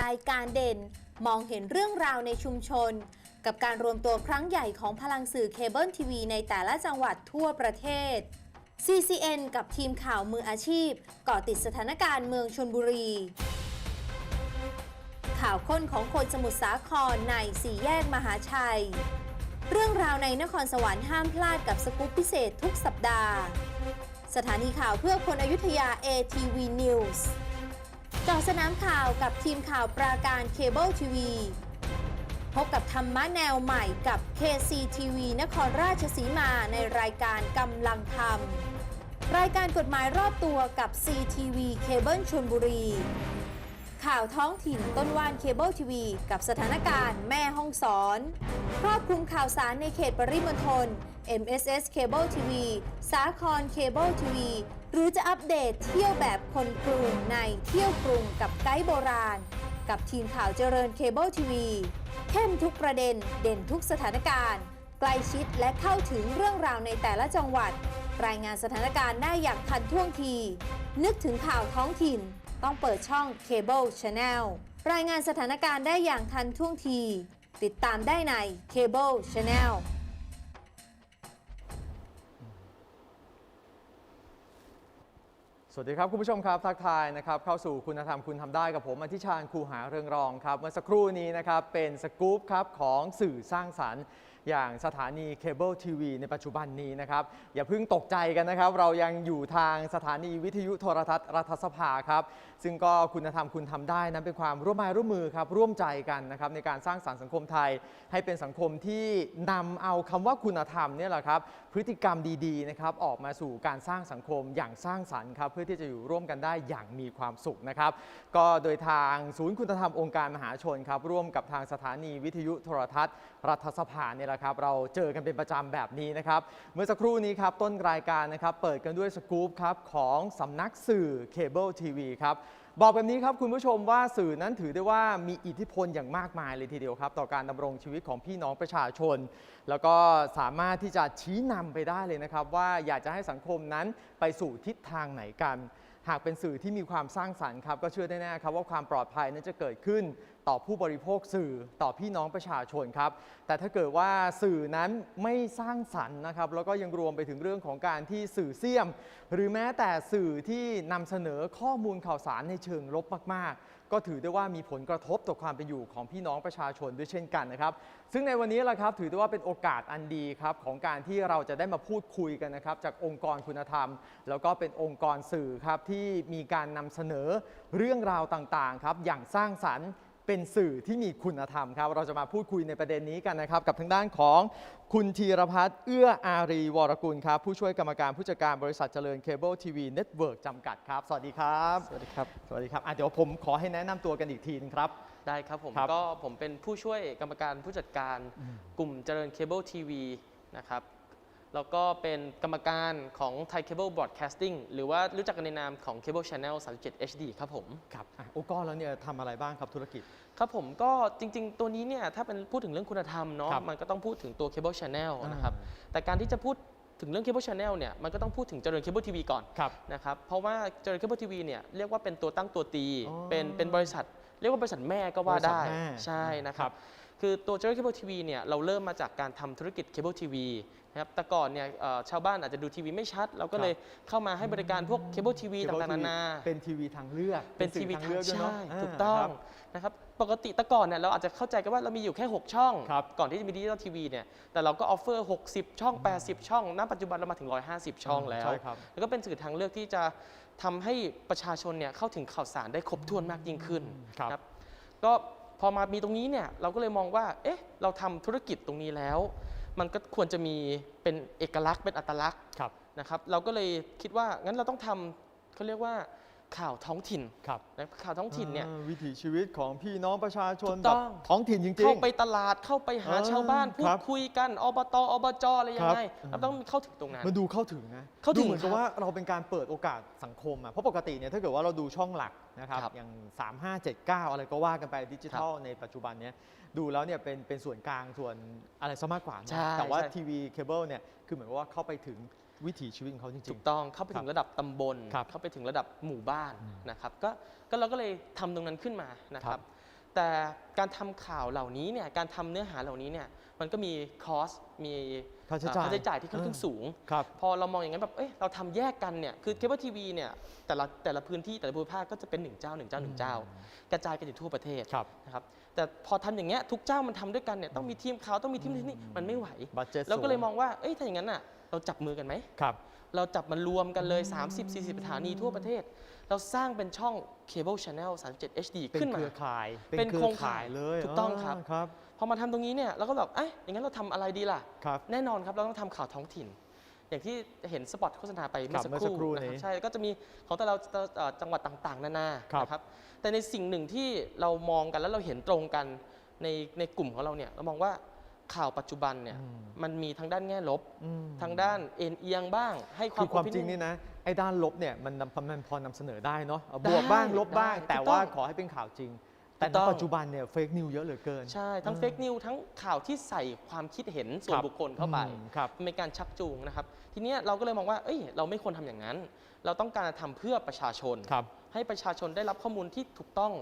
รายการเด่น มองเห็นเรื่องราวในชุมชน กับการรวมตัวครั้งใหญ่ของพลังสื่อเคเบิลทีวีในแต่ละจังหวัดทั่วประเทศ CCN กับทีมข่าวมืออาชีพเกาะติดสถานการณ์เมืองชนบุรี ข่าวค้นของคนสมุทรสาครในสี่แยกมหาชัย เรื่องราวในนครสวรรค์ห้ามพลาดกับสกู๊ปพิเศษทุกสัปดาห์ สถานีข่าวเพื่อคนอยุธยา ATV News จาะสนามข่าวกับทีมข่าวปราการเคเบิลทีวี พบกับธรรมะแนวใหม่กับ KCTV นครราชสีมาในรายการกำลังทำรายการกฎหมายรอบตัวกับ CTV เคเบิลชลบุรี ข่าวท้องถิ่นต้นว่านเคเบิลทีวี กับสถานการณ์แม่ห้องสอน ครอบคลุมข่าวสารในเขตปริมณฑล MSS Cable TV สาครเคเบิลทีวีหรือจะอัปเดตเที่ยวแบบคนกรุงในเที่ยวกรุงกับไกด์โบราณ กับทีมข่าวเจริญเคเบิลทีวีเข้มทุกประเด็นเด่นทุกสถานการณ์ ใกล้ชิดและเข้าถึงเรื่องราวในแต่ละจังหวัด รายงานสถานการณ์ได้อย่างทันท่วงที นึกถึงข่าวท้องถิ่น ต้องเปิดช่อง Cable Channel รายงานสถานการณ์ได้อย่างทันท่วงที ติดตามได้ใน Cable Channel สวัสดีครับ คุณผู้ชมครับ ทักทายนะครับ เข้าสู่คุณธรรมคุณทำได้กับผมอธิชาญคูหาเรืองรองครับ เมื่อสักครู่นี้นะครับ เป็นสกู๊ปครับของสื่อสร้างสรรค์ อย่างสถานีเคเบิลทีวีในปัจจุบันนี้นะครับอย่าเพิ่งตกใจกันนะครับ เรายังอยู่ทางสถานีวิทยุโทรทัศน์รัฐสภาครับซึ่งก็คุณธรรมคุณทำได้นั้นเป็นความร่วมไม้ร่วมมือครับร่วมใจกันนะครับในการสร้างสรรค์สังคมไทย ให้เป็นสังคมที่นำเอาคำว่าคุณธรรมเนี่ยแหละครับพฤติกรรมดีๆนะครับออกมาสู่การสร้างสังคมอย่างสร้างสรรค์ครับเพื่อที่จะอยู่ร่วมกันได้อย่างมีความสุขนะครับก็โดยทางศูนย์คุณธรรมองค์การมหาชนครับร่วมกับทางสถานีวิทยุโทรทัศน์รัฐสภาเนี่ยละครับ เราเจอกันเป็นประจำแบบนี้นะครับ เมื่อสักครู่นี้ครับ ต้นรายการนะครับ เปิดกันด้วยสกู๊ปครับ ของสำนักสื่อเคเบิลทีวีครับบอกแบบนี้ครับคุณผู้ชมว่าสื่อนั้นถือได้ว่ามีอิทธิพลอย่างมากมายเลยทีเดียวครับ ต่อการดำรงชีวิตของพี่น้องประชาชน แล้วก็สามารถที่จะชี้นำไปได้เลยนะครับ ว่าอยากจะให้สังคมนั้นไปสู่ทิศทางไหนกัน หากเป็นสื่อที่มีความสร้างสรรค์ครับก็เชื่อได้แน่ครับว่าความปลอดภัยนั้นจะเกิดขึ้น ต่อผู้บริโภคสื่อต่อพี่น้องประชาชนครับ แต่ถ้าเกิดว่าสื่อนั้นไม่สร้างสรรค์นะครับ แล้วก็ยังรวมไปถึงเรื่องของการที่สื่อเสี่ยม หรือแม้แต่สื่อที่นำเสนอข้อมูลข่าวสารในเชิงลบมาก ๆ ก็ถือได้ว่ามีผลกระทบต่อความเป็นอยู่ของพี่น้องประชาชนด้วยเช่นกันนะครับ ซึ่งในวันนี้แหละครับถือได้ว่าเป็นโอกาสอันดีครับของการที่เราจะได้มาพูดคุยกันนะครับ จากองค์กรคุณธรรม แล้วก็เป็นองค์กรสื่อครับที่มีการนำเสนอเรื่องราวต่างๆครับอย่างสร้างสรรค์ เป็นสื่อที่มีคุณธรรมครับ เราจะมาพูดคุยในประเด็นนี้กันนะครับ กับทางด้านของคุณธีรพัฒน์เอื้ออารีวรกุลครับ ผู้ช่วยกรรมการผู้จัดการบริษัทเจริญเคเบิลทีวีเน็ตเวิร์กจำกัดครับ สวัสดีครับ สวัสดีครับ สวัสดีครับอะเดี๋ยวผมขอให้แนะนำตัวกันอีกทีนึงครับ ได้ครับผมครับก็ผมเป็นผู้ช่วยกรรมการผู้จัดการกลุ่มเจริญเคเบิลทีวีนะครับ แล้วก็เป็นกรรมการของ Thai Cable Broadcasting หรือว่ารู้จักกันในนามของ Cable Channel 37 HD ครับผม ครับอะองค์กรแล้วเนี่ยทำอะไรบ้างครับธุรกิจ ครับผมก็จริง ๆ ตัวนี้เนี่ยถ้าเป็นพูดถึงเรื่องคุณธรรมเนาะครับมันก็ต้องพูดถึงตัว Cable Channel อ่านนะครับ แต่การที่จะพูดถึงเรื่อง Cable Channel เนี่ยมันก็ต้องพูดถึงเจริญเคเบิลทีวีก่อนครับนะครับ เพราะว่าเจริญเคเบิลทีวีเนี่ยเรียกว่าเป็นตัวตั้งตัวตี อ๋อเป็นเป็นบริษัท เรียกว่าบริษัทแม่ก็ว่าได้บริษัทแม่ใช่นะครัครับ บ คือตัวเจริญเคเบิลทีวีเนี่ยเราเริ่มมาจากการทำธุรกิจเคเบิลทีวี นะครับแต่ก่อนเนี่ยเอ่อชาวบ้านอาจจะดูทีวีไม่ชัด เราก็เลยเข้ามาให้บริการพวกเคเบิลทีวี Cable ต่างๆนานา เป็นทีวีทางเลือกเป็นสื่ทีอวีทางทางเลือกด้วยเนาะใช่าถูกต้องครับนะครับปกติแต่ก่อนเนี่ยเราอาจจะเข้าใจกันว่าเรามีอยู่แค่ 6 ช่อง ครับก่อนที่จะมีดิจิตอลทีวีเนี่ยแต่เราก็ออฟเฟอร์ 60 ช่อง 80 ช่องณปัจจุบันเรามาถึง 150 ช่องแล้ว ใช่ครับแล้วก็เป็นสื่อทางเลือกที่จะทำให้ประชาชนเนี่ยเข้าถึงข่าวสารได้ครบถ้วนมากยิ่งขึ้นครับครับก็พอมามีตรงนี้เนี่ยเราก็เลยมองว่าเอ๊ะเราทำธุรกิจตรงนี้แล้ว มันก็ควรจะมีเป็นเอกลักษณ์เป็นอัตลักษณ์ครับนะครับเราก็เลยคิดว่างั้นเราต้องทำเขาเรียกว่า ข่าวท้องถิ่นครับนะข่าวท้องถิ่นเนี่ย อ่าวิถีชีวิตของพี่น้องประชาชนถูกแบต้บอง ท้องถิ่นจริงๆเข้าไปตลาดเข้าไปหาเออชาวบ้านพูครัดบคุยกันอบตอบจอะไรยังไงครับ เราต้องเข้าถึงตรงนั้น มันดูเข้าถึงนะเข้าถึงดูเหมือนกับครับว่าเราเป็นการเปิดโอกาสสังคมอะเพราะปกติเนี่ยถ้าเกิดว่าเราดูช่องหลักนะครับครับอย่าง 3 5 7 9 อะไรก็ว่ากันไปดิจิทัลในปัจจุบันเนี้ยดูแล้วเนี่ยเป็นเป็นส่วนกลางส่วนอะไรซะมากกว่านะใช่แต่ว่าใช่ทีวีเคเบิลเนี่ยคือเหมือนกับว่าเข้าไปถึง วิถีชีวิตของเขาจริถูง กต้องเข้าไปถึงระดับตำบล ครับเข้าไปถึงระดับหมู่บ้านอืมนะครับก็ก็เราก็เลยทำตรงนั้นขึ้นมานะคครัรับ บ แต่การทำข่าวเหล่านี้เนี่ยการทำเนื้อหาเหล่านี้เนี่ยมันก็มีคอสมีๆค่าใช้จ่ายค่าใช้จ่ายที่ค่อนข้างสูง ครับ พอเรามองอย่างนั้นแบบเอ้ยเราทำแยกกันเนี่ยคือเคเบิลทีวีเนี่ยแต่ละแต่ละพื้นที่แต่ละภูมิภาคก็จะเป็นหนึ่งเจ้าหนึ่งเจ้าหนึ่งเจ้า กระจายกันอยู่ทั่วประเทศครับ นะครับแต่พอทำอย่างเงี้ยทุกเจ้ามันทำด้วยกันเนี่ยต้องมีทีมข่าวต้องมีทีมนี่มันไม่ไหว บัตเจ็ตเราก็เลยมองว่า เอ้ย ถ้าอย่างนั้นอะ เราจับมือกันไหมครับเราจับมันรวมกันเลย 30-40 สถานีทั่วประเทศ เราสร้างเป็นช่องเคเบิลช n แนล37 HD เป็นขึ้นเคมารือข่าย เป็นเครืโครองข่าข่ายยเลยถูกต้องครับครับ พอมาทำตรงนี้เนี่ยเราก็แบบเอ้ยอย่างนั้นเราทำอะไรดีล่ะครับแน่นอนครับ เราต้องทำข่าวท้องถิ่น อย่างที่เห็นสปอตโฆษณาไปเมื่ครัอบสักเมื่อคสักครู่รู่นะคนี้รับใช่ก็จะมีของแต่ละเอ่อจังหวัดต่างๆ นานาครับนะครับ แต่ในสิ่งหนึ่งที่เรามองกันแล้วเราเห็นตรงกันในในกลุ่มของเราเนี่ยเรามองว่า ข่าวปัจจุบันเนี่ย อืม มันมีทั้งด้านแง่ลบ อืมทั้งด้านเอ็นเอียงบ้าง ให้คคืวามอความ opinion จริงนี่นะไอ้ด้านลบเนี่ยมันนำมันพอนำเสนอได้เนาะเอาได้บวกบ้างลบบ้าง ได้แต่ถูกต้องว่าขอให้เป็นข่าวจริง แต่ถูกในต้อง ปัจจุบันเนี่ยเฟกนิวเยอะเหลือเกิน ใช่ ทั้งอืมเฟกนิวทั้งข่าวที่ใส่ความคิดเห็นส่วนครับ บุคคลเข้าไป อืมครับ มันเป็นการชักจูงนะครับ ทีเนี้ยเราก็เลยมองว่า เอ้ย เราไม่ควรทำอย่างนั้น เราต้องการทำเพื่อประชาชน ครับ ให้ประชาชนได้รับข้อมูลที่ถูกต้อง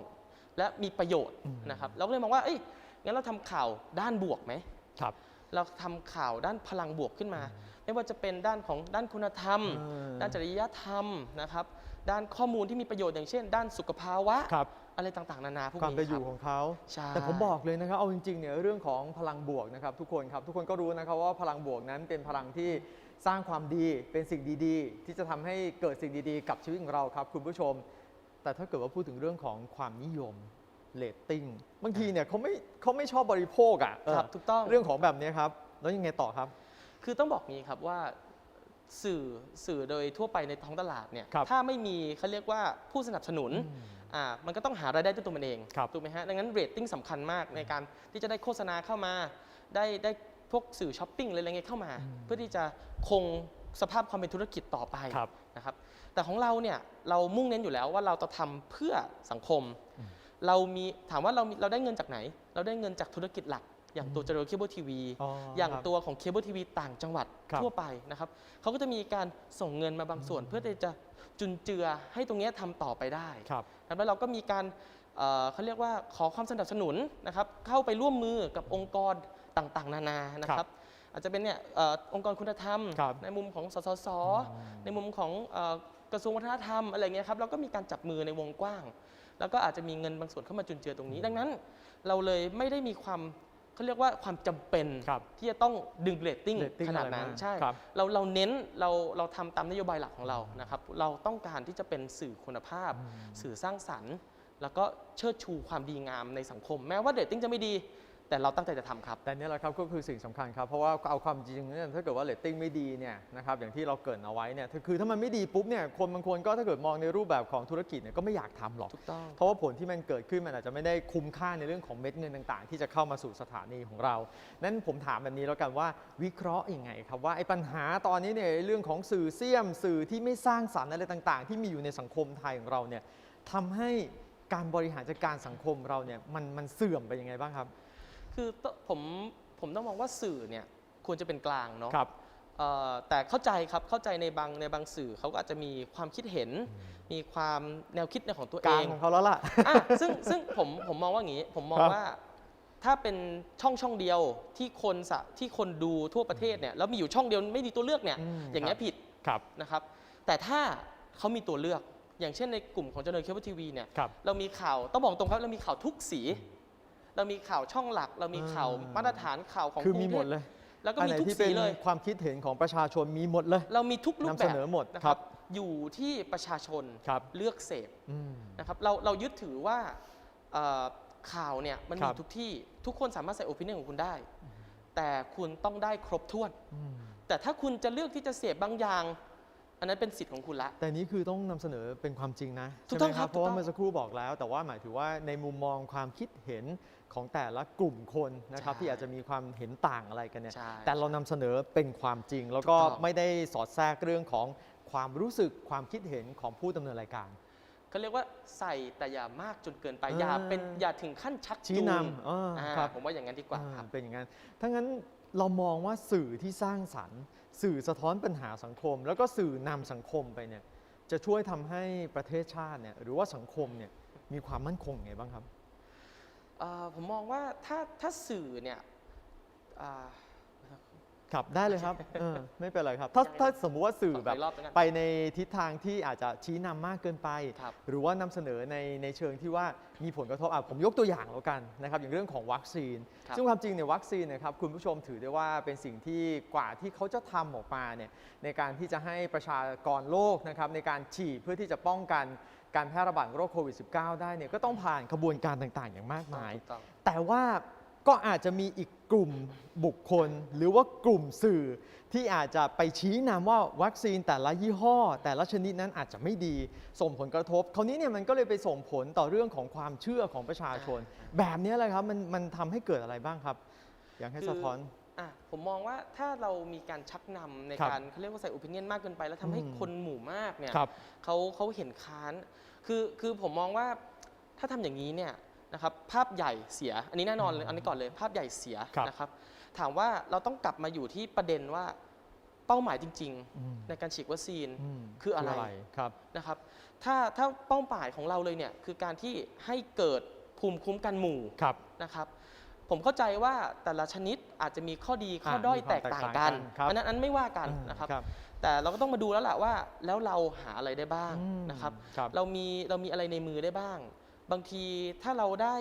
และมีประโยชน์อืมนะครับ เราก็เลยมองว่า เอ้ย งั้นเราทำข่าวด้านบวกไหมครับ เราทำข่าวด้านพลังบวกขึ้นมา ไม่ว่าจะเป็นด้านของด้านคุณธรรมเออด้านจริยธรรมนะครับ ด้านข้อมูลที่มีประโยชน์อย่างเช่น ด้านสุขภาวะครับอะไรต่างๆ นานาพวกความนี้เป็นอครัยู่บของเขาใช่แต่ผมบอกเลยนะครับ เอาจริงๆเนี่ยเรื่องของพลังบวกนะครับ ทุกคนครับทุกคนก็รู้นะครับว่าพลังบวกนั้นเป็นพลังที่สร้างความดีเป็นสิ่งดีๆ ที่จะทำให้เกิดสิ่งดีๆ กับชีวิตของเราครับ คุณผู้ชม แต่ถ้าเกิดว่าพูดถึงเรื่องของความนิยม เรตติ้งบางทีเนี่ยเขาไม่เขาไม่ชอบบริโภคอะเออครับถูกต้องเรื่องของแบบนี้ครับ แล้วยังไงต่อครับ คือต้องบอกงี้ครับว่าสื่อสื่อโดยทั่วไปในท้องตลาดเนี่ยครับถ้าไม่มีเขาเรียกว่าผู้สนับสนุนอ่ามันก็ต้องหารายได้ด้วยตัวมันเองครับถูกไหมฮะดังนั้นเรตติ้งสำคัญมากในการที่จะได้โฆษณาเข้ามาได้ได้พวกสื่อช้อปปิ้งอะไรเงี้ยเข้ามา เพื่อที่จะคงสภาพความเป็นธุรกิจต่อไปครับนะครับ แต่ของเราเนี่ยเรามุ่งเน้นอยู่แล้วว่าเราจะทำเพื่อสังคม เรามีถามว่าเรามีเราได้เงินจากไหน เราได้เงินจากธุรกิจหลัก อย่างตัวเจริญเคเบิลทีวีอ๋ออย่างครับตัวของเคเบิลทีวีต่างจังหวัดครับทั่วไปนะครับเขาก็จะมีการส่งเงินมาบางส่วน เพื่อที่จะจุนเจือให้ตรงเนี้ยทำต่อไปได้ครับแล้วเราก็มีการเอ่อเขาเรียกว่าขอความสนับสนุนนะครับเข้าไปร่วมมือกับองค์กรต่างๆ นานานะคครัรับบอาจจะเป็นเนี่ยเอ่อองค์กรคุณธรรมครับในมุมของสสส ในมุมของเอ่อกระทรวงวัฒนธรรมอะไรเงี้ยครับเราก็มีการจับมือในวงกว้าง แล้วก็อาจจะมีเงินบางส่วนเข้ามาจุนเจือตรงนี้ ดังนั้น เราเลยไม่ได้มีความเขาเรียกว่าความจำเป็นครับที่จะต้องดึงเรตติ้ง rating ขนาดนั้นอะไรมากใช่ครับเราเราเน้นเราเราทำตามนโยบายหลักของเรานะครับเราต้องการที่จะเป็นสื่อคุณภาพ สื่อสร้างสรรค์ แล้วก็เชิดชูความดีงามในสังคม แม้ว่าเรตติ้งจะไม่ดี แต่เราตั้งใจจะทำครับ แต่เนี่ยแหละครับก็คือสิ่งสำคัญครับ เพราะว่าเอาความจริงเนี่ยถ้าเกิดว่าเรตติ้งไม่ดีเนี่ยนะครับอย่างที่เราเกรินเอาไว้เนี่ยคือถ้ามันไม่ดีปุ๊บเนี่ยคนบางคนก็ถ้าเกิดมองในรูปแบบของธุรกิจเนี่ยก็ไม่อยากทำหรอก ถูกต้อง เพราะว่าผลที่มันเกิดขึ้นมันอาจจะไม่ได้คุ้มค่าในเรื่องของเม็ดเงินต่าง ๆ ที่จะเข้ามาสู่สถานีของเรา นั้นผมถามแบบนี้แล้วกันว่าวิเคราะห์ยังไงครับว่าไอ้ปัญหาตอนนี้เนี่ยเรื่องของสื่อเสี้ยม สื่อที่ไม่สร้างสรรค์อะไรต่างๆ ที่มีอยู่ในสังคมไทยของเราเนี่ยทำให้การบริหารจัดการสังคมเราเนี่ยมันมันเสื่อมไปยังไงบ้างครับ คือต้องผมผมต้องมองว่าสื่อเนี่ยควรจะเป็นกลางเนาะครับเอ่อแต่เข้าใจครับเข้าใจในบางในบางสื่อเขาก็อาจจะมีความคิดเห็น มีความแนวคิดในของตัวกเอลางงของเขาแล้วล่ะอะซึ่งซึ่งผมผมมองว่าอย่างนี้ ผมมองครับว่าถ้าเป็นช่องช่องเดียวที่คนสะที่คนดูทั่วประเทศเนี่ยแล้วมีอยู่ช่องเดียวไม่มีตัวเลือกเนี่ยอืมอย่างเงี้ยครับผิดครับนะครับ แต่ถ้าเขามีตัวเลือก อย่างเช่นในกลุ่มของเจริญเคเบิลทีวีเนี่ยครับเรามีข่าวต้องบอกตรงครับเรามีข่าวทุกสี เรามีข่าวช่องหลัก เรามีข่าวอ่ามาตรฐานข่าวของคือกรุมีงหเทมพดเลย แล้วก็อันมีไหนทุกที่สีเป็นเลยความคิดเห็นของประชาชนมีหมดเลย เรามีทุกรูปนำแบเสบนอหมดนะคครัรับบอยู่ที่ประชาชนครับเลือกเสพอืมนะครับเราเรายึดถือว่าเอ่อข่าวเนี่ยมันครัมีบทุกที่ทุกคนสามารถใส่โอปิเนียของคุณได้ แต่คุณต้องได้ครบถ้วนอืมแต่ถ้าคุณจะเลือกที่จะเสพบางอย่างอันนั้นเป็นสิทธิ์ของคุณละ แต่นี้คือต้องนำเสนอเป็นความจริงนะถูกใช่ไหมต้องครับเพราะว่าถูกต้องเมื่อสักครู่บอกแล้ว แต่ว่าหมายถึงว่าในมุมมองความคิดเห็น ของแต่ละกลุ่มคนนะครับ ใช่ที่อาจจะมีความเห็นต่างอะไรกันเนี่ย ใช่แต่เรานำเสนอเป็นความจริง แล้วก็ถูกต้อง ไม่ได้สอดแทรกเรื่องของความรู้สึกความคิดเห็นของผู้ดำเนินรายการ ก็เรียกว่าใส่แต่อย่ามากจนเกินไปเอออย่าเป็นอย่าถึงขั้นชักชี้จูงนำอ่าอ่าครับ ผมว่าอย่างนั้นดีกว่าครับ อ่าเป็นอย่างนั้นถ้างั้นเรามองว่าสื่อที่สร้างสรรค์ สื่อสะท้อนปัญหาสังคม แล้วก็สื่อนำสังคมไปเนี่ยจะช่วยทำให้ประเทศชาติเนี่ยหรือว่าสังคมเนี่ยมีความมั่นคงไงบ้างครับเอ่อ ผมมองว่าถ้าถ้าสื่อเนี่ยอ่าครับได้เลยครับเออไม่เป็นไรครับ ถ้ายังไงถ้าสมมุติว่าสื่อขอแบบไปรอบแล้วกันไปในทิศทางที่อาจจะชี้นำมากเกินไปครับหรือว่านำเสนอในในเชิงที่ว่ามีผลกระทบอะผมยกตัวอย่างแล้วกันนะครับ อย่างเรื่องของวัคซีนครับซึ่งความจริงเนี่ยวัคซีนเนะครับคุณผู้ชมถือได้ว่าเป็นสิ่งที่กว่าที่เขาจะทำออกมาเนี่ยในการที่จะให้ประชากรโลกนะครับในการฉีดเพื่อที่จะป้องกัน การแพร่ระบาดของโรคโควิด -19 ได้เนี่ยก็ต้องผ่านกระบวนการต่างๆ อย่างมากมาย ถูกต้อง แต่ว่าก็อาจจะมีอีกกลุ่มบุคคล หรือว่ากลุ่มสื่อที่อาจจะไปชี้นำว่าวัคซีนแต่ละยี่ห้อ แต่ละชนิดนั้นอาจจะไม่ดี ส่งผลกระทบ คราวนี้เนี่ยมันก็เลยไปส่งผลต่อเรื่องของความเชื่อของประชาชน แบบนี้เลยครับมันมันทำให้เกิดอะไรบ้างครับ อยากให้คือสะท้อน อะผมมองว่าถ้าเรามีการชักนำในครับการเขาเรียกว่าใส่โอปิเนียนมากเกินไป แล้วทำให้อืมคนหมู่มากเนี่ยครับเขาเขาเห็นค้าน คือคือผมมองว่าถ้าทำอย่างนี้เนี่ยนะครับภาพใหญ่เสียอันนี้แน่นอนเลยอันนี้ก่อนเลยภาพใหญ่เสียครับนะครับ ถามว่าเราต้องกลับมาอยู่ที่ประเด็นว่าเป้าหมายจริงอืมๆในการฉีดวัคซีนมคืออะไรครับนะครับ ถ้าถ้าเป้าหมายของเราเลยเนี่ยคือการที่ให้เกิดภูมิคุ้มกันหมู่ครับนะครับ ผมเข้าใจว่าแต่ละชนิดอาจจะมีข้อดีข้ออ่าด้อยมีความแตกต่างกันแตกต่างกันครับอันนั้นอันไม่ว่ากันอ่านะครับครับ แต่เราก็ต้องมาดูแล้วแหละว่า แล้วเราหาอะไรได้บ้างอืมนะครับครับ เรามีเรามีอะไรในมือได้บ้าง บางทีถ้าเราได้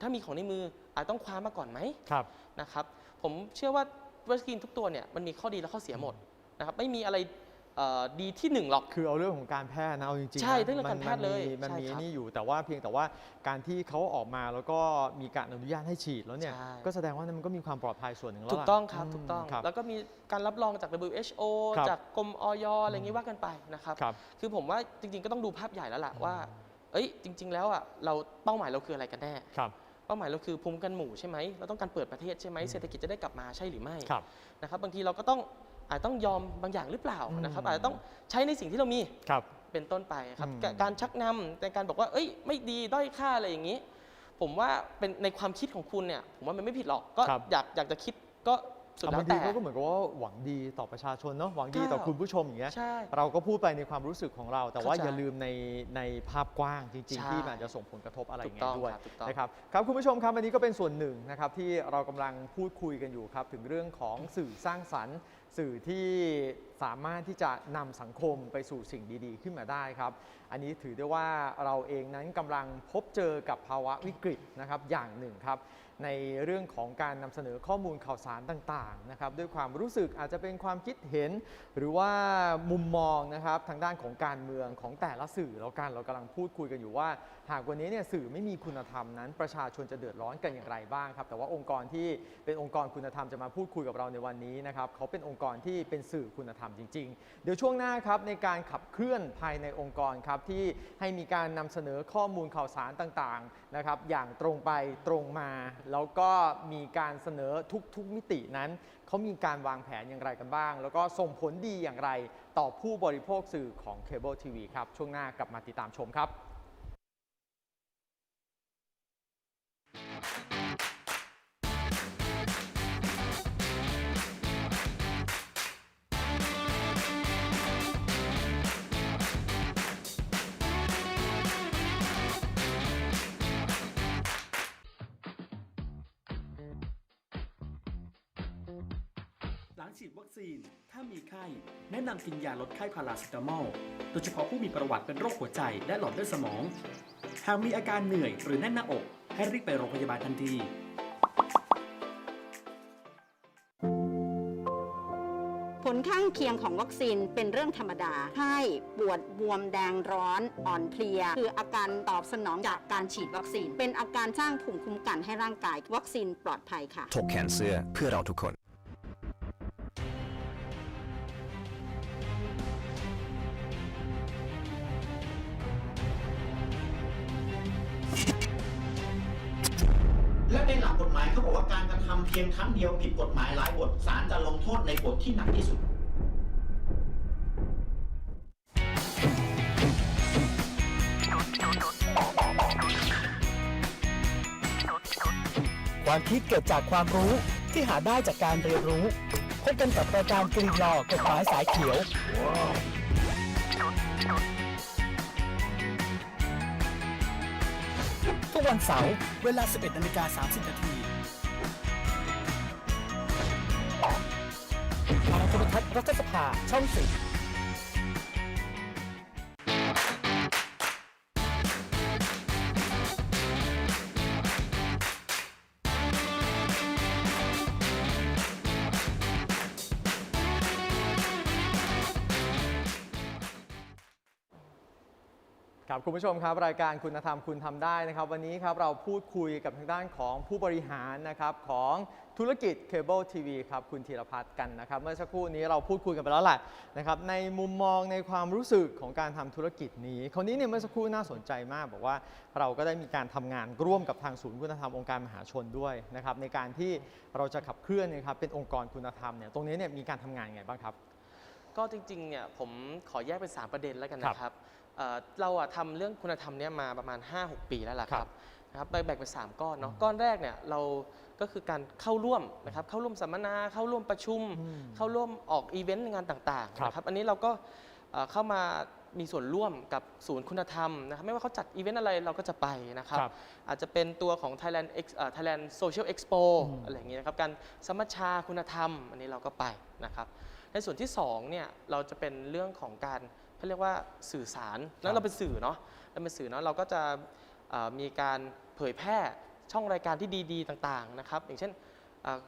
ถ้ามีของในมืออาจต้องคว้ามาก่อนไหมครับนะครับ ผมเชื่อว่าวัคซีนทุกตัวเนี่ยมันมีข้อดีและข้อเสียหมดนะครับไม่มีอะไรเอ่อ ดีที่หนึ่งหรอก คือเอาเรื่องของการแพทย์นะเอาจริงๆใช่นะเรื่องการแพทย์เลยมันมีใช่มันมีครับนี่อยู่แต่ว่าเพียงแต่ว่าการที่เขาออกมาแล้วก็มีการอนุญาตให้ฉีดแล้วเนี่ย ใช่ ก็แสดงว่ามันก็มีความปลอดภัยส่วนหนึ่งแล้วถูกล่ะต้องครับ มถูกต้อง ครับ แล้วก็มีการรับรองจาก WHO ครับ จากกรมออยอะไรอย่างนี้ว่ากันไปนะครับ ครับ คือผมว่าจริงๆก็ต้องดูภาพใหญ่แล้วล่ะว่า เอ้ยจริง ๆ แล้วอะเราเป้าหมายเราคืออะไรกันแน่ ครับ เป้าหมายเราคือภูมิคุ้มกันหมู่ใช่ไหมเราต้องการเปิดประเทศใช่ไหมเศรษฐกิจจะได้กลับมาใช่หรือไม่ครับ นะครับบางทีเราก็ต้อง อาจต้องยอมบางอย่างหรือเปล่าอืมนะครับ อาจจะต้องใช้ในสิ่งที่เรามีครับ เป็นต้นไปครับอืมกการชักนำในการบอกว่า เอ้ย ไม่ดีด้อยค่าอะไรอย่างนี้ ผมว่าเป็นในความคิดของคุณเนี่ย ผมว่ามันไม่ผิดหรอก ก็ครับอยากอยากจะคิดก็สุดแต่แล้บาวงทีแต่เขาก็เหมือนกับว่าหวังดีต่อประชาชนเนาะหวังดีต่อครับคุณผู้ชมอย่างเงี้ยใช่เราก็พูดไปในความรู้สึกของเรา แต่ว่าเข้าใจอย่าลืมในในภาพกว้างจริงใช่ๆที่มันอาจจะส่งผลกระทบอะไรอย่างเงี้ถูยกต้องด้วยครับถูกต้องนะครับครับคุณผู้ชมครับอันนี้ก็เป็นส่วนหนึ่งนะครับที่เรากำลังพูดคุยกันอยู่ครับ ถึงเรื่องของสื่อสร้างสรรค์ สื่อที่ สามารถที่จะนำสังคมไปสู่สิ่งดีๆ ขึ้นมาได้ครับ อันนี้ถือได้ว่าเราเองนั้นกำลังพบเจอกับภาวะวิกฤตนะครับอย่างหนึ่งครับในเรื่องของการนำเสนอข้อมูลข่าวสารต่างๆนะครับด้วยความรู้สึกอาจจะเป็นความคิดเห็น หรือว่ามุมมองนะครับทางด้านของการเมืองของแต่ละสื่อแล้วกันเรากำลังพูดคุยกันอยู่ว่า หากวันนี้เนี่ยสื่อไม่มีคุณธรรมนั้น ประชาชนจะเดือดร้อนกันอย่างไรบ้างครับแต่ว่าองค์กรที่เป็นองค์กรคุณธรรมจะมาพูดคุยกับเราในวันนี้นะครับเขาเป็นองค์กรที่เป็นสื่อคุณธรรมจริง ๆ เดี๋ยวช่วงหน้าครับในการขับเคลื่อนภายในองค์กรครับที่ให้มีการนำเสนอข้อมูลข่าวสารต่างๆนะครับอย่างตรงไปตรงมา แล้วก็มีการเสนอทุกๆมิตินั้นเขามีการวางแผนอย่างไรกันบ้าง แล้วก็ส่งผลดีอย่างไรต่อผู้บริโภคสื่อของเคเบิลทีวีครับช่วงหน้ากลับมาติดตามชมครับ ฉีดวัคซีน ถ้ามีไข้ แนะนำกินยาลดไข้พาราเซตามอล โดยเฉพาะผู้มีประวัติเป็นโรคหัวใจและหลอดเลือดสมอง หากมีอาการเหนื่อยหรือแน่นหน้าอก ให้รีบไปโรงพยาบาลทันทีผลข้างเคียงของวัคซีนเป็นเรื่องธรรมดา ไข้ ปวดบวมแดงร้อน อ่อนเพลีย คืออาการตอบสนองจากการฉีดวัคซีน เป็นอาการสร้างภูมิคุ้มกันให้ร่างกาย วัคซีนปลอดภัยค่ะ ถกแขนเสื้อเพื่อเราทุกคน ในหลักกฎหมายเขาบอกว่าการกระทำเพียงครั้งเดียวผิดกฎหมายหลายบทศาลจะลงโทษในบทที่หนักที่สุดความคิดเกิดจากความรู้ที่หาได้จากการเรียนรู้พบกันกับรายการกรีนลอกฎหมายสายเขียว กวันเสาร์เวลา 11นาฬิกา30นาทีทางโทรทัศน์รัฐสภาช่อง3 ครับคุณผู้ชมครับรายการคุณธรรมคุณทำได้นะครับ วันนี้ครับเราพูดคุยกับทางด้านของผู้บริหารนะครับของธุรกิจเคเบิลทีวีครับคุณธีรพัฒน์กันนะครับ เมื่อสักครู่นี้เราพูดคุยกันไปแล้วแหละนะครับในมุมมองในความรู้สึกของการทำธุรกิจนี้คราวนี้เนี่ยเมื่อสักครู่น่าสนใจมาก บอกว่าเราก็ได้มีการทำงานร่วมกับทางศูนย์คุณธรรมองค์การมหาชนด้วยนะครับในการที่เราจะขับเคลื่อนนะครับเป็นองค์กรคุณธรรมเนี่ยตรงนี้เนี่ยมีการทำงานยังไงบ้างครับ ก็จริงๆเนี่ยผมขอแยกเป็น 3 ประเด็นแล้วกันนะครับเอ่อ เราอะทำเรื่องคุณธรรมเนี่ยมาประมาณ 5-6 ปีแล้วล่ะคครัรับบนะครับแบ่งเป็น3ก้อนเนาะก้อนแรกเนี่ยเราก็คือการเข้าร่วมนะครับเข้าร่วมสัมมนาเข้าร่วมประชุมอืมเข้าร่วมออกอีเวนต์งานต่างๆครับนะครับอันนี้เราก็เอ่อเข้ามามีส่วนร่วมกับศูนย์คุณธรรมนะครับไม่ว่าเขาจัดอีเวนต์อะไรเราก็จะไปนะครับครับอาจจะเป็นตัวของ Thailand Ex เอ่อ Thailand Social Expo อืมอะไรอย่างเงี้ยนะครับการสมัชชาคุณธรรม อันนี้เราก็ไปนะครับในส่วนที่2เนี่ยเราจะเป็นเรื่องของการ เขาเรียกว่าสื่อสาร แล้วเราเป็นสื่อเนาะเราเป็นสื่อเนาะเราก็จะเอ่อมีการเผยแพร่ช่องรายการที่ดี ๆ ต่างๆนะครับ อย่างเช่นเอ่อ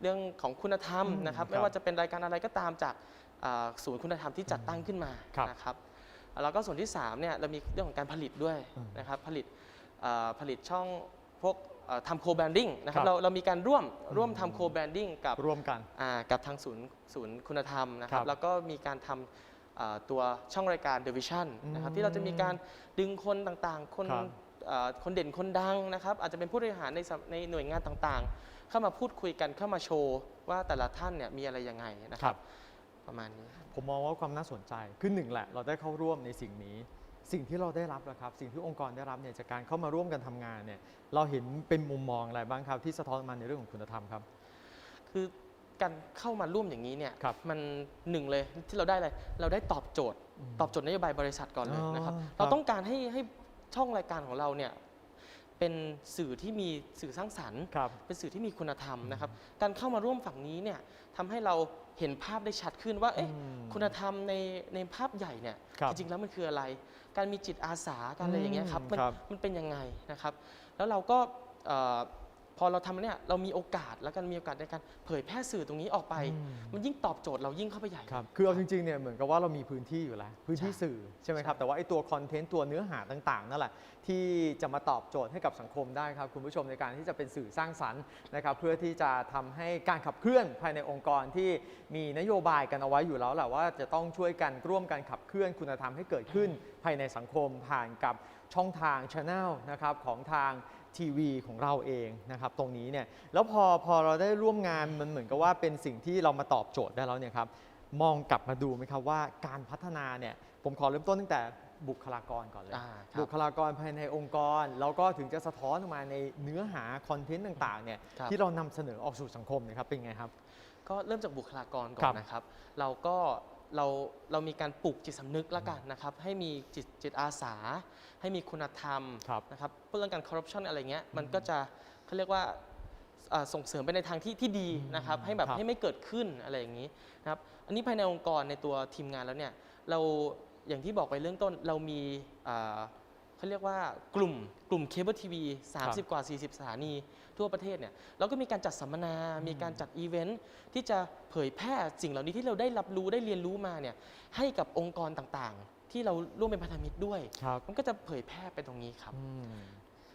เรื่องของคุณธรรมอืมนะครับครับ ไม่ว่าจะเป็นรายการอะไรก็ตามจากเอ่อศูนย์คุณธรรมที่จัดตั้งขึ้นมาครับนะครับแล้วก็ส่วนที่3เนี่ยเรามีเรื่องของการผลิตด้วยอืมนะครับผลิตเอ่อผลิตช่องพวกเอ่อทำโคแบรนดิ้งนะครัครับบเราเรามีการร่วมร่วมอืมทำโคแบรนดิ้งกับร่วมกันอ่ากับทางศูนย์ศูนย์คุณธรรมนะครัครับบแล้วก็มีการทำอ่า ตัวช่องรายการ The Vision นะครับอืมที่เราจะมีการดึงคนต่างๆ คนครับอ่าคนเด่นคนดังนะครับ อาจจะเป็นผู้บริหารในสำในหน่วยงานต่างๆ เข้ามาพูดคุยกันเข้ามาโชว์ว่าแต่ละท่านเนี่ยมีอะไรยังไงนะครับประมาณนี้ ผมมองว่าความน่าสนใจคือหนึ่งแหละ เราได้เข้าร่วมในสิ่งนี้ สิ่งที่เราได้รับนะครับ สิ่งที่องค์กรได้รับเนี่ยจากการเข้ามาร่วมกันทำงานเนี่ยเราเห็นเป็นมุมมองอะไรบ้างครับที่สะท้อนมาในเรื่องของคุณธรรมครับ คือ การเข้ามาร่วมอย่างนี้เนี่ยครับมันหนึ่งเลยที่เราได้อะไรเราได้ตอบโจทย์ อืมตอบโจทย์นโยบายบริษัทก่อนเลยอ๋อนะครับครับ เราต้องการให้ให้ช่องรายการของเราเนี่ยเป็นสื่อที่มีสื่อสร้างสรรค์ ครับ เป็นสื่อที่มีคุณธรรมนะครับ การเข้ามาร่วมฝั่งนี้เนี่ยทำให้เราเห็นภาพได้ชัดขึ้นว่าเอ๊ะอืมคุณธรรมในในภาพใหญ่เนี่ยครับจริงๆแล้วมันคืออะไร การมีจิตอาสาการอะไรอย่างเงี้ยครับอืมมันครับ มันเป็นยังไงนะครับ แล้วเราก็เอ่อ พอเราทำเนี่ยเรามีโอกาสแล้วกันมีโอกาสในการเผยแพร่สื่อตรงนี้ออกไป อืม มันยิ่งตอบโจทย์เรายิ่งเข้าไปใหญ่ ครับ คือเอาจริงๆ เนี่ยเหมือนกับว่าเรามีพื้นที่อยู่แล้ว พื้นที่ใช่สื่อใช่ไหมครับ แต่ว่าไอ้ตัวคอนเทนต์ตัวเนื้อหาต่างๆ นั่นแหละ ที่จะมาตอบโจทย์ให้กับสังคมได้ครับ คุณผู้ชมในการที่จะเป็นสื่อสร้างสรรค์นะครับ เพื่อที่จะทำให้การขับเคลื่อนภายในองค์กรที่มีนโยบายกันเอาไว้อยู่แล้วแหละว่าจะต้องช่วยกันร่วมกันขับเคลื่อนคุณธรรมให้เกิดขึ้น ภายในสังคมผ่านกับช่องทางช anel นะครับของทาง ทีวีของเราเองนะครับตรงนี้เนี่ยแล้วพอพอเราได้ร่วมงานมันเหมือนกับว่าเป็นสิ่งที่เรามาตอบโจทย์ได้แล้วเนี่ยครับมองกลับมาดูไหมครับว่าการพัฒนาเนี่ยผมขอเริ่มต้นตั้งแต่บุคลากรก่อนเลย อ่าครับบุคลากรภายในองค์กร แล้วก็ถึงจะสะท้อนออกมาในเนื้อหาคอนเทนต์ต่างๆเนี่ยครับ ที่เรานำเสนอออกสู่สังคมเนะครับเป็นไงครับ ก็เริ่มจากบุคลากรก่อครันบนะครับ เราก็ เราเรามีการปลูกจิตสำนึกแล้วกันนะครับ ให้มีจิตจิตอาสา ให้มีคุณธรรมครับนะครับเรื่องการคอร์รัปชันอะไรเงี้ยมันก็จะเขาเรียกว่าอ่าส่งเสริมไปในทางที่ที่ดีนะครับ ให้แบบครับ ให้ไม่เกิดขึ้นอะไรอย่างนี้นะครับอันนี้ภายในองค์กรในตัวทีมงานแล้วเนี่ยเราอย่างที่บอกไปเรื่องต้นเรามีอ่า เขาเรียกว่ากลุ่มกลุ่มเคเบิลทีวี30 กว่า 40 สถานีทั่วประเทศเนี่ยเราก็มีการจัดสัมมนา มีการจัดอีเวนท์ที่จะเผยแพร่สิ่งเหล่านี้ที่เราได้รับรู้ได้เรียนรู้มาเนี่ยให้กับองค์กรต่างๆ ที่เราร่วมเป็นพันธมิตรด้วย ครับมันก็จะเผยแพร่ไปตรงนี้ครับ อืม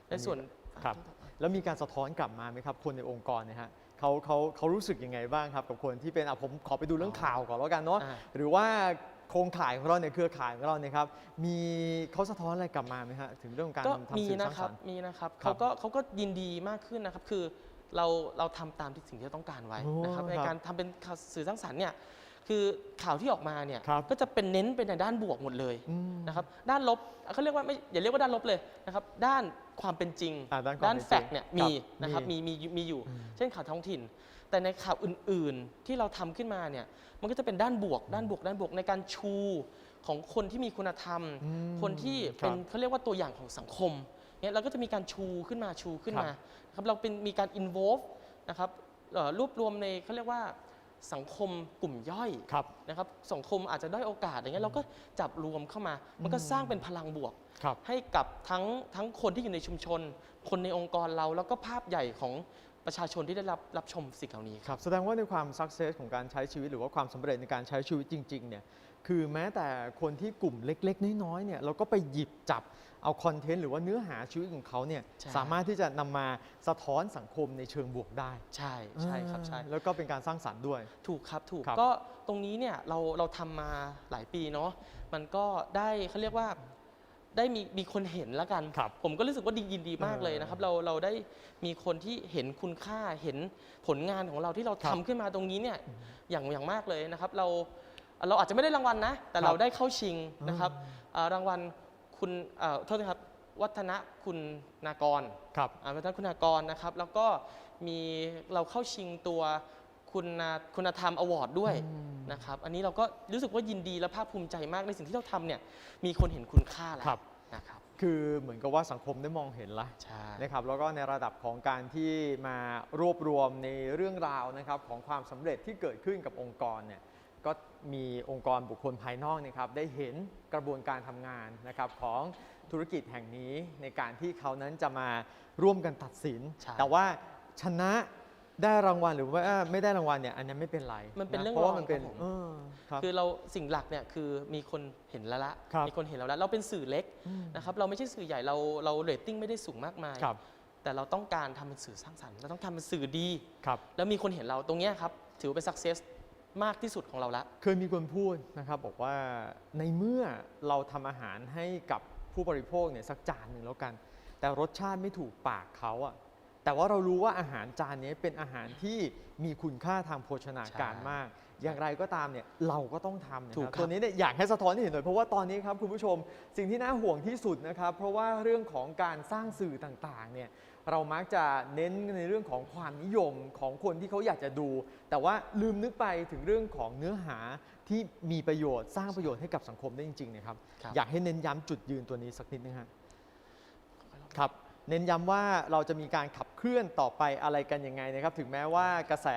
ในส่วนครับแล้วมีการสะท้อนกลับมาไหมครับคนในองค์กรเนี่ยฮะเขาเขาเขารู้สึกยังไงบ้างครับกับคนที่เป็นอะผมขอไปดูเรื่องข่าวก่อนแล้วกันเนาะ อ่า หรือว่า โครงข่ายของเราเนี่ยเครือข่ายของเราเนี่ยครับมีเขาสะท้อนอะไรกลับมาไหมฮะถึงเรื่องของการก็ทำมีสื่อสนะร้างคสรัรบ รค์ มีนะครับครับเขาก็เขาก็ยินดีมากขึ้นนะครับ คือเราเราทำตามที่สิ่งที่เราต้องการไว้โอ้นะครับในครับการทำเป็นข่าวสื่อสร้างสรรค์เนี่ยคือข่าวที่ออกมาเนี่ยครับ ก็จะเป็นเน้นเป็นในด้านบวกหมดเลยอืม นะครับด้านลบเขาเรียกว่าไม่อย่าเรียกว่าด้านลบเลยนะครับด้านความเป็นจริงอ่าด้านความเป็นจริงแฟกต์เนี่ยครับมีนะครับมีมีมีมีอยู่อืมเช่นข่าวท้องถิ่น แต่ในข่าวอื่นๆที่เราทำขึ้นมาเนี่ยมันก็จะเป็นด้านบวก ด้านบวก ด้านบวกในการชูของคนที่มีคุณธรรมอืมคนที่ครัเป็บนเขาเรียกว่าตัวอย่างของสังคมเนี่ยเราก็จะมีการชูขึ้นมาชูขึ้นครับมานะครับเราเป็นมีการ involve นะครับเอ่อรวบรวมในเขาเรียกว่าสังคมกลุ่มย่อยครับนะครับสังคมอาจจะด้อยโอกาสอย่างเงี้ยเราก็จับรวมเข้ามา มันก็สร้างเป็นพลังบวกครับให้กับทั้งทั้งคนที่อยู่ในชุมชน คนในองค์กรเราแล้วก็ภาพใหญ่ของ ประชาชนที่ได้รับรับชมสิ่งเหล่านี้ครับแสดงว่าในความสักเซสของการใช้ชีวิต หรือว่าความสำเร็จในการใช้ชีวิตจริงๆเนี่ยคือแม้แต่คนที่กลุ่มเล็ก ๆ น้อยๆเนี่ยเราก็ไปหยิบจับเอาคอนเทนต์หรือว่าเนื้อหาชีวิตของเขาเนี่ยใช่สามารถที่จะนำมาสะท้อนสังคมในเชิงบวกได้ ใช่ใช่ครับใช่อ่าแล้วก็เป็นการสร้างสรรค์ด้วย ถูกครับถูกครับก็ตรงนี้เนี่ยเราเราทำมาหลายปีเนาะมันก็ได้เขาเรียกว่า ได้มีมีคนเห็นแล้วกัน ครับผมก็รู้สึกว่าดียินดีมากเลยนะครับ เราเราได้มีคนที่เห็นคุณค่าเห็นผลงานของเราที่เราครัทำบขึ้นมาตรงนี้เนี่ยอย่างอย่างมากเลยนะครับ เราเราอาจจะไม่ได้รางวัลนะ แต่ครับเราได้เข้าชิงนะครับเอ่อรางวัลคุณเอ่อโทษนะครับ วัฒนคุณนากรครับอ่าวัฒนคุณากรนะครับ แล้วก็มีเราเข้าชิงตัวคุณคุณธรรมอวอร์ดด้วย อืม นะครับอันนี้เราก็รู้สึกว่ายินดีและภาคภูมิใจมากในสิ่งที่เราทำเนี่ยมีคนเห็นคุณค่าแล้วครับ นะครับ คือเหมือนกับว่าสังคมได้มองเห็นละใช่ นะครับแล้วก็ในระดับของการที่มารวบรวมในเรื่องราวนะครับของความสำเร็จที่เกิดขึ้นกับองค์กรเนี่ยก็มีองค์กรบุคคลภายนอกนะครับได้เห็นกระบวนการทำงานนะครับของธุรกิจแห่งนี้ในการที่เขานั้นจะมาร่วมกันตัดสิน ใช่ แต่ว่าชนะ ได้รางวัลหรือว่าไม่ได้รางวัลเนี่ยอันนี้ไม่เป็นไรมันเป็นเรื่องเพราะว่าองมันเป็นครับผม เออครับ คือเราสิ่งหลักเนี่ยคือมีคนเห็นแล้วละครับมีคนเห็นแล้วละเราเป็นสื่อเล็กอืม นะครับเราไม่ใช่สื่อใหญ่เราเราเรตติ้งไม่ได้สูงมากมาย ครับแต่เราต้องการทำเป็นสื่อสร้างสรรค์เราต้องทำเป็นสื่อดี ครับ แล้วมีคนเห็นเราตรงเนี้ยครับถือว่าเป็น success มากที่สุดของเราละ เคยมีคนพูดนะครับบอกว่าในเมื่อเราทำอาหารให้กับผู้บริโภคเนี่ยสักจานหนึ่งแล้วกัน แต่รสชาติไม่ถูกปากเขาอะ แต่ว่าเรารู้ว่าอาหารจานนี้เป็นอาหารที่มีคุณค่าทางโภชนาการใช่มาก อย่างไรก็ตามเนี่ยเราก็ต้องทำนะถูคกรับครับตัวนี้เนี่ยอยากให้สะท้อนให้เห็นหน่อยเพราะว่าตอนนี้ครับคุณผู้ชมสิ่งที่น่าห่วงที่สุดนะครับ เพราะว่าเรื่องของการสร้างสื่อต่างๆเนี่ยเรามักจะเน้นในเรื่องของความนิยมของคนที่เขาอยากจะดู แต่ว่าลืมนึกไปถึงเรื่องของเนื้อหาที่มีประโยชน์สร้างประโยชน์ให้กับสังคมได้จริงๆนะครับครับอยากให้เน้นย้ำจุดยืนตัวนี้สักนิดนึงฮะครับ เน้นย้ำว่าเราจะมีการขับเคลื่อนต่อไปอะไรกันยังไงนะครับ ถึงแม้ว่ากระแส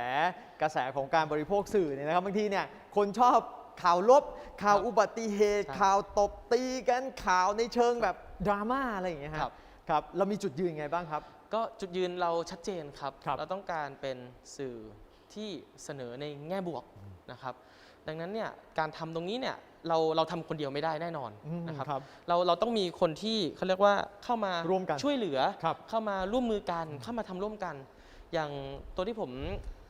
กระแสของการบริโภคสื่อเนี่ยนะครับบางทีเนี่ยคนชอบข่าวลบ ข่าวครับอุบัติเหตุใช่ข่าวตบตีกันข่าวในเชิงแบบดราม่าอะไรอย่างเงี้ยคครัรับบครับเรามีจุดยืนยังไงบ้างครับ ก็จุดยืนเราชัดเจนครับครับเราต้องการเป็นสื่อที่เสนอในแง่บวกนะครับ ดังนั้นเนี่ยการทำตรงนี้เนี่ยเราเราทำคนเดียวไม่ได้แน่นอนอืมนะครับครับเราเราต้องมีคนที่เขาเรียกว่าเข้ามาร่วมกันช่วยเหลือครับเข้ามาร่วมมือกันเข้ามาทำร่วมกัน อย่างตัวที่ผม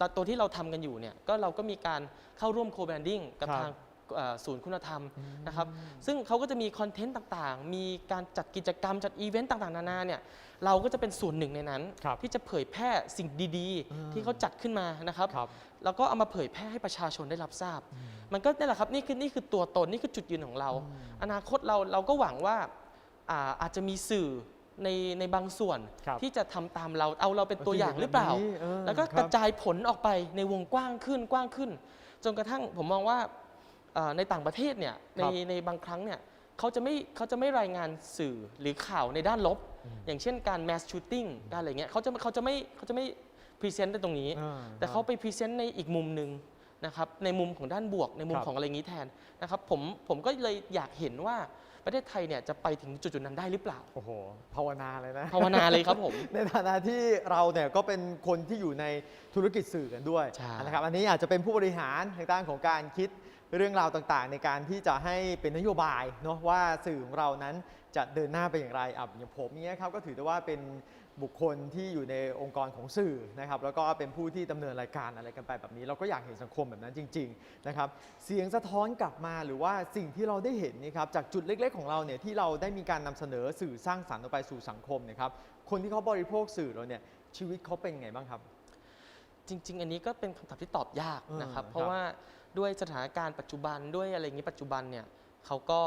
ตัวตัวที่เราทำกันอยู่เนี่ยก็เราก็มีการเข้าร่วมโคแบรนดิ้งกับครับทางเอ่อ ศูนย์คุณธรรมนะครับ ซึ่งเขาก็จะมีคอนเทนต์ต่างๆ มีการจัดกิจกรรมจัดอีเวนต์ต่างๆ นานาเนี่ย เราก็จะเป็นส่วนหนึ่งในนั้นครับที่จะเผยแพร่สิ่งดีอืมๆที่เขาจัดขึ้นมานะครับครับแล้วก็เอามาเผยแพร่ให้ประชาชนได้รับทราบ มันก็นี่แหละครับนี่คือนี่คือตัวตนนี่คือจุดยืนของเรา อนาคตเราเราก็หวังว่าอ่าอาจจะมีสื่อในในบางส่วนครับที่จะทำตามเราเอาเราเป็นตัวอย่างหรือเปล่าแบบนี้เออแล้วก็ครับกระจายผลออกไปในวงกว้างขึ้นกว้างขึ้น จนกระทั่งผมมองว่าเอ่อ ในต่างประเทศเนี่ยในครับในบางครั้งเนี่ยเขาจะไม่เขาจะไม่รายงานสื่อหรือข่าวในด้านลบ อย่างเช่นการ mass shooting การอะไรเงี้ยเขาจะเขาจะไม่เขาจะไม่พรีเซนต์ในตรงนี้อ่าแต่เขาไปพรีเซนต์ในอีกมุมหนึ่งนะครับในมุมของด้านบวกในมุมครับของอะไรอย่างนี้แทนนะครับผมผมก็เลยอยากเห็นว่าประเทศไทยเนี่ยจะไปถึงจุดๆนั้นได้หรือเปล่า โอ้โห ภาวนาเลยนะ ภาวนาเลยครับผม ในฐานะที่เราเนี่ยก็เป็นคนที่อยู่ในธุรกิจสื่อกันด้วยใช่นะครับ อันนี้อาจจะเป็นผู้บริหารในด้านของการคิด เรื่องราวต่างๆ ในการที่จะให้เป็นนโยบายเนาะว่าสื่อของเรานั้นจะเดินหน้าไปอย่างไรอะอย่างผมเนี้ยครับก็ถือได้ว่าเป็นบุคคลที่อยู่ในองค์กรของสื่อนะครับแล้วก็เป็นผู้ที่ดำเนินรายการอะไรกันไปแบบนี้ เราก็อยากเห็นสังคมแบบนั้นจริงๆนะครับเสียงสะท้อนกลับมาหรือว่าสิ่งที่เราได้เห็นนี่ครับจากจุดเล็ก ๆ ของเราเนี่ยที่เราได้มีการนำเสนอสื่อสร้างสรรค์ออกไปสู่สังคมเนี่ยครับคนที่เขาบริโภคสื่อเราเนี่ยชีวิตเขาเป็นไงบ้างครับ จริง ๆ อันนี้ก็เป็นคำถามที่ตอบยากนะครับเออเพราะว่า ด้วยสถานการณ์ปัจจุบันด้วยอะไรอย่างนี้ปัจจุบันเนี่ยเขาก็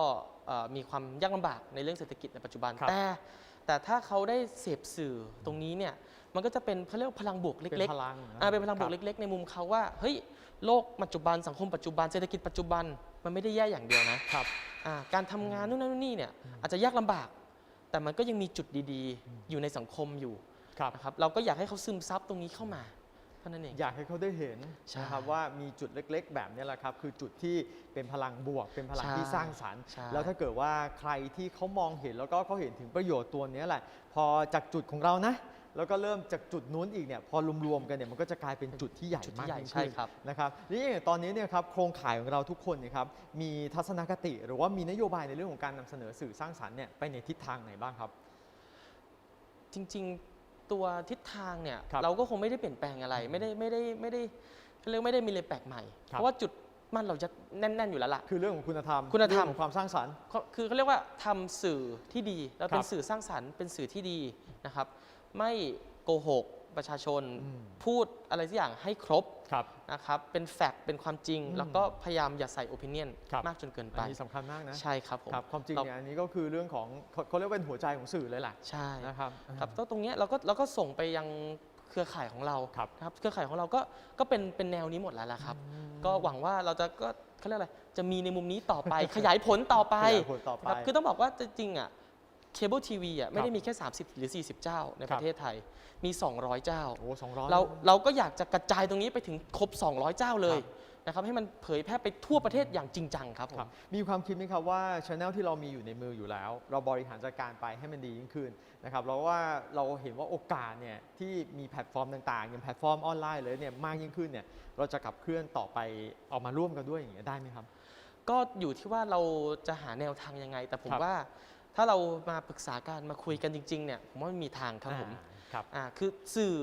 เอ่อมีความยากลำบากในเรื่องเศรษฐกิจในปัจจุบันครับแต่แต่ถ้าเขาได้เสพสื่อตรงนี้เนี่ยมันก็จะเป็นเขาเรียกว่าพลังบวกเป็นเล็กพลังะๆอ่าเป็นพลังบวคกรัเล็ก ๆ ในมุมเขาว่าเฮ้ยโลกปัจจุบันสังคมปัจจุบันเศรษฐกิจปัจจุบันมันไม่ได้แย่อย่างเดียวนะครับอ่าการทำงานนู่นนั่นนี่เนี่ยอาจจะยากลำบาก แต่มันก็ยังมีจุดดีๆ อยู่ในสังคมอยู่ครับนะครับเราก็อยากให้เขาซึมซับตรงนี้เข้ามา เท่านั้นเองอยากให้เขาได้เห็นใช่นะครับว่ามีจุดเล็ก ๆ แบบนี้แหละครับคือจุดที่เป็นพลังบวก เป็นพลังใช่ที่สร้างสรรค์ใช่แล้วถ้าเกิดว่าใครที่เขามองเห็นแล้วก็เขาเห็นถึงประโยชน์ตัวเนี้ยแหละ พอจากจุดของเรานะแล้วก็เริ่มจากจุดนู้นอีกเนี่ยพอรวมๆกันเนี่ยมันก็จะกลายเป็นจุดที่ใหญ่จุดมาที่กใหญ่ยิ่งใช่ขึ้นครับนะครับนี่อย่างตอนนี้เนี่ยครับโครงข่ายของเราทุกคนเนี่ยครับมีทัศนคติ หรือว่ามีนโยบายในเรื่องของการนำเสนอสื่อสร้างสรรค์เนี่ยไปในทิศทางไหนบ้างครับ จริงๆ ตัวทิศทางเนี่ยครับเราก็คงไม่ได้เปลี่ยนแปลงอะไร ไม่ได้ไม่ได้ไม่ได้เขาเรียกไม่ได้มีอะไรแปลกใหม่ ครับ เพราะว่าจุดมั่นเราจะแน่น ๆ อยู่แล้วล่ะ คือเรื่องของคุณธรรมคุณธรรม เองของความสร้างสรรค์ก็คือเขาเรียกว่าทำสื่อที่ดีเราเป็คนรับสื่อสร้างสรรค์เป็นสื่อที่ดีนะครับ ไม่โกหกประชาชน อืมพูดอะไรสักอย่างให้ครบ ครับนะครับเป็นแฟกต์เป็นความจริงอืมแล้วก็พยายามอย่าใส่โอปิเนียนครับมากจนเกินอัไปนนี้สำคัญมากนะ ใช่ครับผมครับความจริงเราเนี่ยอันนี้ก็คือเรื่องของเขาเขาเรียกว่าเป็นหัวใจของสื่อเลยแหละใช่นะครับครับก็ตรงเนี้ยเราก็เราก็ส่งไปยังเครือข่ายของเราครับนะครับเครือข่ายของเราก็ก็เป็นเป็นแนวนี้หมดแล้วล่ะครับ ก็หวังว่าเราจะก็เขาเรียกอะไรจะมีในมุมนี้ต่อไปขยายผลต่อไปขยายผลต่อไปนะครับคือต้องบอกว่าจริงๆอะ เคเบิลทีวีอะไม่ครัได้บมีแค่ 30 หรือ 40 เจ้าในครัปบระเทศไทย มี 200 เจ้าโอ้สองร้อยเราเราก็อยากจะกระจายตรงนี้ไปถึงครบ 200 เจ้าเลยครับนะครับให้มันเผยแพร่ไปทั่วประเทศอย่างจริงจังครับผครับมมีความคิดไหมครับว่าช anel ที่เรามีอยู่ในมืออยู่แล้ว เราบริหารจัดการไปให้มันดียิ่งขึ้นนะครับแล้วว่าเราเห็นว่าโอกาสเนี่ยที่มีแพลตฟอร์มต่างๆ อย่างแพลตฟอร์มออนไลน์เลยเนี่ยมากยิ่งขึ้นเนี่ยเราจะขับเคลื่อนต่อไปเอามาร่วมกันด้วยอย่างเงี้ยได้ไหมครับ ก็อยู่ที่ว่าเราจะหาแนวทางยังไง แต่ผมครับว่า ถ้าเรามาปรึกษากันมาคุยกันจริงๆเนี่ยผมว่ามันมีทางครับผมอ่าครับ อ่าคือสื่อ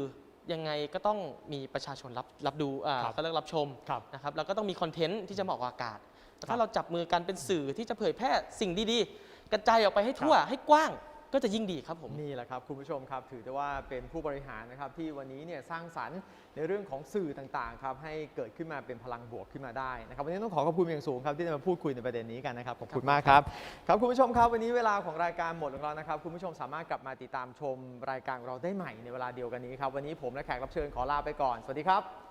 ยังไงก็ต้องมีประชาชนรับรับดูอ่าครับเขาเรียกรับชมครับนะครับแล้วก็ต้องมีคอนเทนต์ที่จะเหมาะกับอากาศแต่ครัถ้าบเราจับมือกันเป็นสื่อที่จะเผยแพร่สิ่งดีๆ กระจายออกไปให้ทั่วให้กว้าง ก็จะยิ่งดีครับผมนี่แหละครับคุณผู้ชมครับ ถือได้ว่าเป็นผู้บริหารนะครับที่วันนี้เนี่ยสร้างสรรค์ในเรื่องของสื่อต่างๆครับให้เกิดขึ้นมาเป็นพลังบวกขึ้นมาได้นะครับวันนี้ต้องขอขอบคุณอย่างสูงครับที่ได้มาพูดคุยในประเด็นนี้กันนะครับขอบคุณมากครับครับคุณผู้ชมครับวันนี้เวลาของรายการหมดลงแล้วนะครับคุณผู้ชมสามารถกลับมาติดตามชมรายการเราได้ใหม่ในเวลาเดียวกันนี้ครับวันนี้ผมและแขกรับเชิญขอลาไปก่อนสวัสดีครับ